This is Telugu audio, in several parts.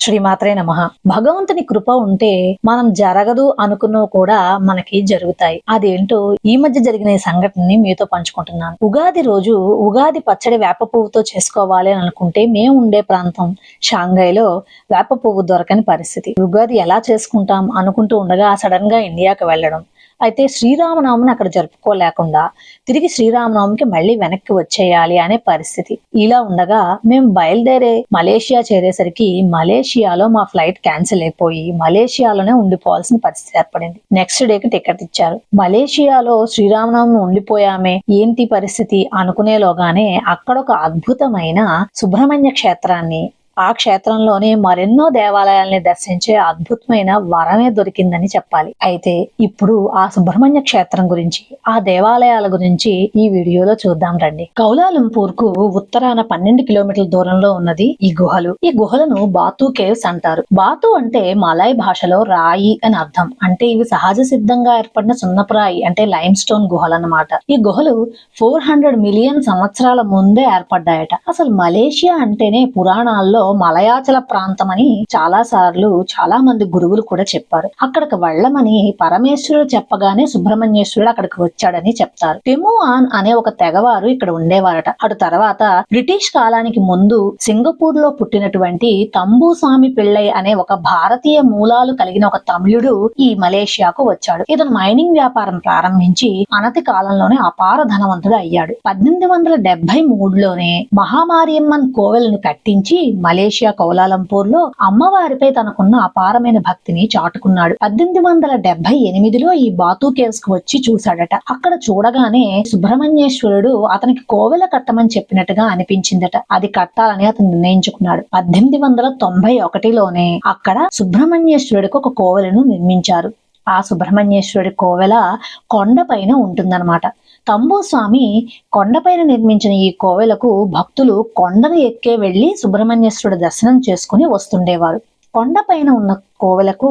శ్రీమాత్రే నమ. భగవంతుని కృప ఉంటే మనం జరగదు అనుకున్నవి కూడా మనకి జరుగుతాయి. అదేంటో ఈ మధ్య జరిగిన సంఘటనని మీతో పంచుకుంటున్నాను. ఉగాది రోజు ఉగాది పచ్చడి వేప పువ్వుతో చేసుకోవాలి అని అనుకుంటే మేము ఉండే ప్రాంతం షాంఘైలో వేప పువ్వు దొరకని పరిస్థితి. ఉగాది ఎలా చేసుకుంటాం అనుకుంటూ ఉండగా సడన్గా ఇండియాకి వెళ్ళడం. అయితే శ్రీరామనవమిని అక్కడ జరుపుకోలేకుండా తిరిగి శ్రీరామనవమికి మళ్ళీ వెనక్కి వచ్చేయాలి అనే పరిస్థితి. ఇలా ఉండగా మేము బయలుదేరే మలేషియా చేరేసరికి మలేషియాలో మా ఫ్లైట్ క్యాన్సిల్ అయిపోయి మలేషియాలోనే ఉండిపోవాల్సిన పరిస్థితి ఏర్పడింది. నెక్స్ట్ డేకి టికెట్ ఇచ్చారు. మలేషియాలో శ్రీరామనవమి ఉండిపోయామే ఏంటి పరిస్థితి అనుకునేలోగానే అక్కడ ఒక అద్భుతమైన సుబ్రహ్మణ్య క్షేత్రాన్ని ఆ క్షేత్రంలోనే మరెన్నో దేవాలయాల్ని దర్శించే అద్భుతమైన వరమే దొరికిందని చెప్పాలి. అయితే ఇప్పుడు ఆ సుబ్రహ్మణ్య క్షేత్రం గురించి ఆ దేవాలయాల గురించి ఈ వీడియోలో చూద్దాం రండి. కౌలాలంపూర్కు ఉత్తరాన పన్నెండు కిలోమీటర్ల దూరంలో ఉన్నది ఈ గుహలు. ఈ గుహలను బాతు కేవ్స్ అంటారు. బాతు అంటే మలాయ్ భాషలో రాయి అని అర్థం. అంటే ఇవి సహజ సిద్ధంగా ఏర్పడిన సున్నపురాయి అంటే లైమ్ స్టోన్ గుహలు అన్నమాట ఈ గుహలు ఫోర్ హండ్రెడ్ మిలియన్ సంవత్సరాల ముందే ఏర్పడ్డాయట. అసలు మలేషియా అంటేనే పురాణాల్లో మలయాచల ప్రాంతం అని చాలా సార్లు చాలా మంది గురువులు కూడా చెప్పారు. అక్కడికి వెళ్ళమని పరమేశ్వరుడు చెప్పగానే సుబ్రహ్మణ్యేశ్వరుడు అక్కడికి వచ్చాడని చెప్తారు. పెమువాన్ అనే ఒక తెగవారు ఇక్కడ ఉండేవారట. అటు తర్వాత బ్రిటిష్ కాలానికి ముందు సింగపూర్లో పుట్టినటువంటి తంబూస్వామి పిళ్ళై అనే ఒక భారతీయ మూలాలు కలిగిన ఒక తమిళుడు ఈ మలేషియాకు వచ్చాడు. ఇతను మైనింగ్ వ్యాపారం ప్రారంభించి అనతి కాలంలోనే అపార ధనవంతుడు అయ్యాడు. పద్దెనిమిది వందల డెబ్బై మూడులోనే మహామారియమ్మన్ కోవెలను కట్టించి మలేషియా కౌలాలంపూర్లో అమ్మవారిపై తనకున్న అపారమైన భక్తిని చాటుకున్నాడు. పద్దెనిమిది వందల డెబ్బై ఎనిమిదిలో ఈ బాతు కేవ్స్కు వచ్చి చూశాడట. అక్కడ చూడగానే సుబ్రహ్మణ్యేశ్వరుడు అతనికి కోవెల కట్టమని చెప్పినట్టుగా అనిపించిందట. అది కట్టాలని అతను నిర్ణయించుకున్నాడు. పద్దెనిమిది వందల తొంభై ఒకటిలోనే అక్కడ సుబ్రహ్మణ్యేశ్వరుడికి ఒక కోవెలను నిర్మించారు. ఆ సుబ్రహ్మణ్యేశ్వరుడి కోవెల కొండపైన ఉంటుందన్నమాట. తంబూస్వామి కొండపైన నిర్మించిన ఈ కోవెలకు భక్తులు కొండను ఎక్కే వెళ్ళి సుబ్రహ్మణ్యేశ్వరుడు దర్శనం చేసుకుని వస్తుండేవారు. కొండపైన ఉన్న కోవలకు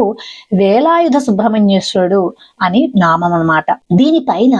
వేలాయుధ సుబ్రహ్మణ్యేశ్వరుడు అని నామం అన్నమాట దీనిపైన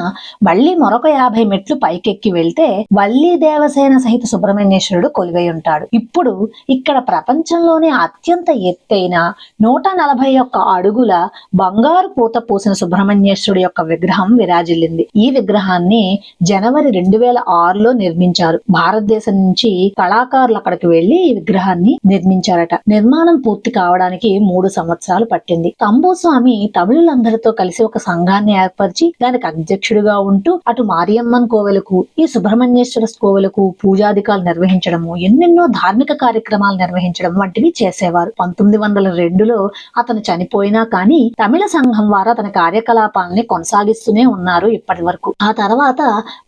మళ్ళీ మరొక యాభై మెట్లు పైకెక్కి వెళ్తే వల్లి దేవసేన సహిత సుబ్రహ్మణ్యేశ్వరుడు కొలువై ఉంటాడు. ఇప్పుడు ఇక్కడ ప్రపంచంలోనే అత్యంత ఎత్తైన నూట నలభై ఒక్క అడుగుల బంగారు పూత పూసిన సుబ్రహ్మణ్యేశ్వరుడు యొక్క విగ్రహం విరాజిల్లింది. ఈ విగ్రహాన్ని జనవరి రెండు వేల ఆరులో నిర్మించారు. భారతదేశం నుంచి కళాకారులు అక్కడికి వెళ్ళి ఈ విగ్రహాన్ని నిర్మించారట. నిర్మాణం పూర్తి కావడానికి మూడు సంవత్సరాలు పట్టింది. తంబోస్వామి తమిళులందరితో కలిసి ఒక సంఘాన్ని ఏర్పరిచి దానికి అధ్యక్షుడిగా ఉంటూ అటు మారియమ్మన్ కోవెలకు ఈ సుబ్రహ్మణ్యేశ్వర కోవెలకు పూజాధికాలు నిర్వహించడము ఎన్నెన్నో ధార్మిక కార్యక్రమాలు నిర్వహించడం వంటివి చేసేవారు. పంతొమ్మిది వందల రెండులో అతను చనిపోయినా కానీ తమిళ సంఘం వారు అతని కార్యకలాపాలని కొనసాగిస్తూనే ఉన్నారు ఇప్పటి వరకు. ఆ తర్వాత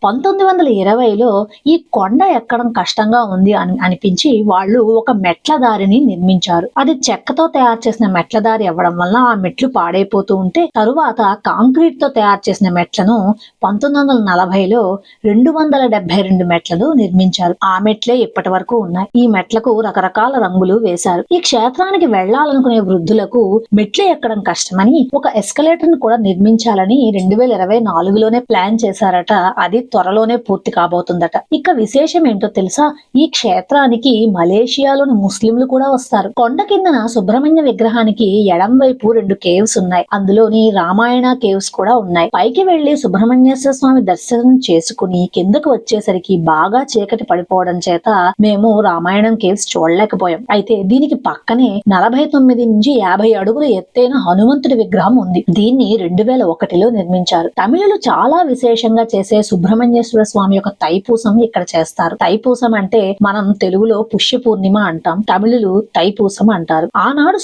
పంతొమ్మిది వందల ఇరవైలో ఈ కొండ ఎక్కడం కష్టంగా ఉంది అని అనిపించి వాళ్ళు ఒక మెట్ల దారిని నిర్మించారు. అది చెక్కతో తయారు చేసిన మెట్ల దారి అవ్వడం వల్ల ఆ మెట్లు పాడైపోతూ ఉంటే తరువాత కాంక్రీట్తో తయారు చేసిన మెట్లను పంతొమ్మిది వందల నలభైలో రెండు వందల డెబ్బై రెండు మెట్లను నిర్మించారు. ఆ మెట్లే ఇప్పటి వరకు ఉన్నాయి. ఈ మెట్లకు రకరకాల రంగులు వేశారు. ఈ క్షేత్రానికి వెళ్ళాలనుకునే వృద్ధులకు మెట్లు ఎక్కడం కష్టమని ఒక ఎస్కలేటర్ను కూడా నిర్మించాలని రెండు వేల ఇరవై నాలుగులోనే ప్లాన్ చేశారట. అది త్వరలోనే పూర్తి కాబోతుందట. ఇక విశేషం ఏంటో తెలుసా? ఈ క్షేత్రానికి మలేషియాలోని ముస్లింలు కూడా వస్తారు. కొండ కిందన సుబ్రహ్మణ్య విగ్రహానికి ఎడం వైపు రెండు కేవ్స్ ఉన్నాయి. అందులోని రామాయణ కేవ్స్ కూడా ఉన్నాయి. పైకి వెళ్ళి సుబ్రహ్మణ్యేశ్వర స్వామి దర్శనం చేసుకుని కిందకు వచ్చేసరికి బాగా చీకటి పడిపోవడం చేత మేము రామాయణం కేవ్స్ చూడలేకపోయాం. అయితే దీనికి పక్కనే నలభై తొమ్మిది నుంచి యాభై అడుగులు ఎత్తైన హనుమంతుడి విగ్రహం ఉంది. దీన్ని రెండు వేల ఒకటిలో నిర్మించారు. తమిళులు చాలా విశేషంగా చేసే సుబ్రహ్మణ్యేశ్వర స్వామి యొక్క తైపూసం ఇక్కడ చేస్తారు. తైపూసం అంటే మనం తెలుగులో పుష్య పూర్ణిమ అంటాం. తమిళులు తైపూసం అంటారు. ఆనాడు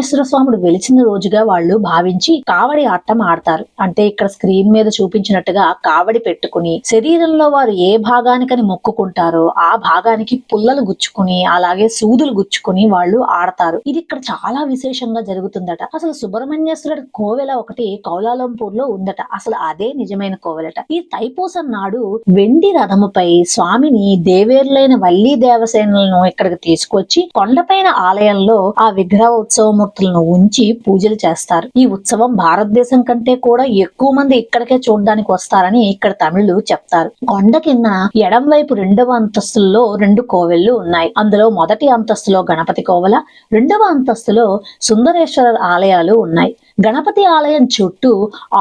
సుబ్రహ్మణ్యేశ్వర స్వాముడు వెలిచిన రోజుగా వాళ్ళు భావించి కావడి ఆటం ఆడతారు. అంటే ఇక్కడ స్క్రీన్ మీద చూపించినట్టుగా కావడి పెట్టుకుని శరీరంలో వారు ఏ భాగానికని మొక్కుకుంటారో ఆ భాగానికి పుల్లలు గుచ్చుకుని అలాగే సూదులు గుచ్చుకుని వాళ్ళు ఆడతారు. ఇది ఇక్కడ చాలా విశేషంగా జరుగుతుందట. అసలు సుబ్రహ్మణ్యేశ్వరుడు కోవెల ఒకటి కౌలాలంపూర్లో ఉందట. అసలు అదే నిజమైన కోవెలట. ఈ తైపూసం నాడు వెండి రథముపై స్వామిని దేవేర్లైన వల్లీ దేవసేనలను ఇక్కడికి తీసుకొచ్చి కొండపైన ఆలయంలో ఆ విగ్రహ ఉత్సవము మూర్తులను ఉంచి పూజలు చేస్తారు. ఈ ఉత్సవం భారతదేశం కంటే కూడా ఎక్కువ మంది ఇక్కడికే చూడడానికి వస్తారని ఇక్కడ తమిళులు చెప్తారు. కొండ కింద ఎడం వైపు రెండవ అంతస్తులో రెండు కోవెళ్ళు ఉన్నాయి. అందులో మొదటి అంతస్తులో గణపతి కోవెల రెండవ అంతస్తులో సుందరేశ్వర ఆలయాలు ఉన్నాయి. గణపతి ఆలయం చుట్టూ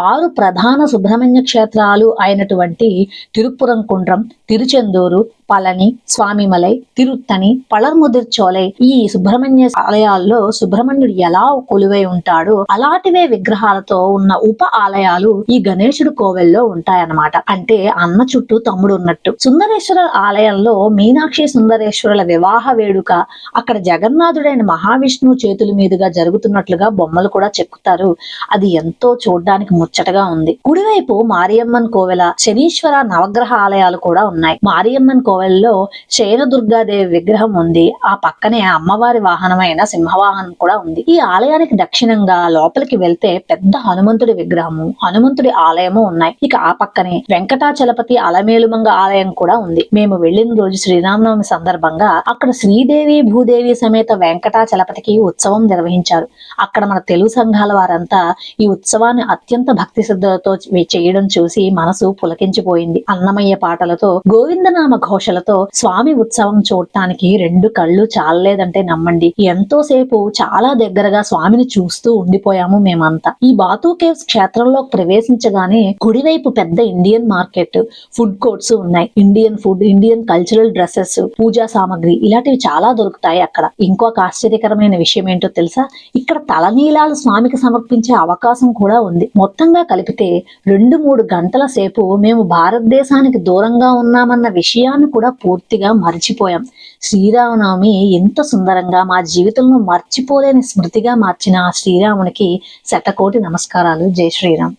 ఆరు ప్రధాన సుబ్రహ్మణ్య క్షేత్రాలు అయినటువంటి తిరుపురం కుండ్రం తిరుచెందూరు పళని స్వామిమలై తిరుత్తని పళర్ముదిర్చోలై ఈ సుబ్రహ్మణ్య ఆలయాల్లో సుబ్రహ్మణ్యుడు ఎలా కొలువై ఉంటాడో అలాంటివే విగ్రహాలతో ఉన్న ఉప ఆలయాలు ఈ గణేశుడు కోవెల్లో ఉంటాయన్నమాట. అంటే అన్న చుట్టూ తమ్ముడు ఉన్నట్టు సుందరేశ్వర ఆలయంలో మీనాక్షి సుందరేశ్వరుల వివాహ వేడుక అక్కడ జగన్నాథుడైన మహావిష్ణువు చేతుల మీదుగా జరుగుతున్నట్లుగా బొమ్మలు కూడా చెక్కుతారు. అది ఎంతో చూడడానికి ముచ్చటగా ఉంది. కుడివైపు మారియమ్మన్ కోవెల శనీశ్వర నవగ్రహ ఆలయాలు కూడా ఉన్నాయి. మారియమ్మన్ కోవెల్లో శయన దుర్గాదేవి విగ్రహం ఉంది. ఆ పక్కనే అమ్మవారి వాహనమైన సింహవాహనం కూడా ఉంది. ఈ ఆలయానికి దక్షిణంగా లోపలికి వెళ్తే పెద్ద హనుమంతుడి విగ్రహము హనుమంతుడి ఆలయము ఉన్నాయి. ఇక ఆ పక్కనే వెంకటాచలపతి అలమేలుమంగ ఆలయం కూడా ఉంది. మేము వెళ్ళిన రోజు శ్రీరామనవమి సందర్భంగా అక్కడ శ్రీదేవి భూదేవి సమేత వెంకటాచలపతికి ఉత్సవం నిర్వహించారు. అక్కడ మన తెలుగు సంఘాల వారంతా ఈ ఉత్సవాన్ని అత్యంత భక్తి శ్రద్ధలతో చేయడం చూసి మనసు పులకించిపోయింది. అన్నమయ్య పాటలతో గోవిందనామ ఆకాంక్షలతో స్వామి ఉత్సవం చూడటానికి రెండు కళ్ళు చాలలేదంటే నమ్మండి. ఎంతో సేపు చాలా దగ్గరగా స్వామిని చూస్తూ ఉండిపోయాము మేమంతా. ఈ బాతూ కేవ్స్ క్షేత్రంలో ప్రవేశించగానే కుడివైపు పెద్ద ఇండియన్ మార్కెట్ ఫుడ్ కోర్ట్స్ ఉన్నాయి. Indian food Indian cultural dresses పూజా సామాగ్రి ఇలాంటివి చాలా దొరుకుతాయి అక్కడ. ఇంకొక ఆశ్చర్యకరమైన విషయం ఏంటో తెలుసా? ఇక్కడ తలనీలాలు స్వామికి సమర్పించే అవకాశం కూడా ఉంది. మొత్తంగా కలిపితే రెండు మూడు గంటల సేపు మేము భారతదేశానికి దూరంగా ఉన్నామన్న విషయాన్ని కూడా పూర్తిగా మర్చిపోయాం. శ్రీరామనవమి ఎంత సుందరంగా మా జీవితంలో మర్చిపోలేని స్మృతిగా మార్చిన ఆ శ్రీరామునికి శతకోటి నమస్కారాలు. జై శ్రీరామ్.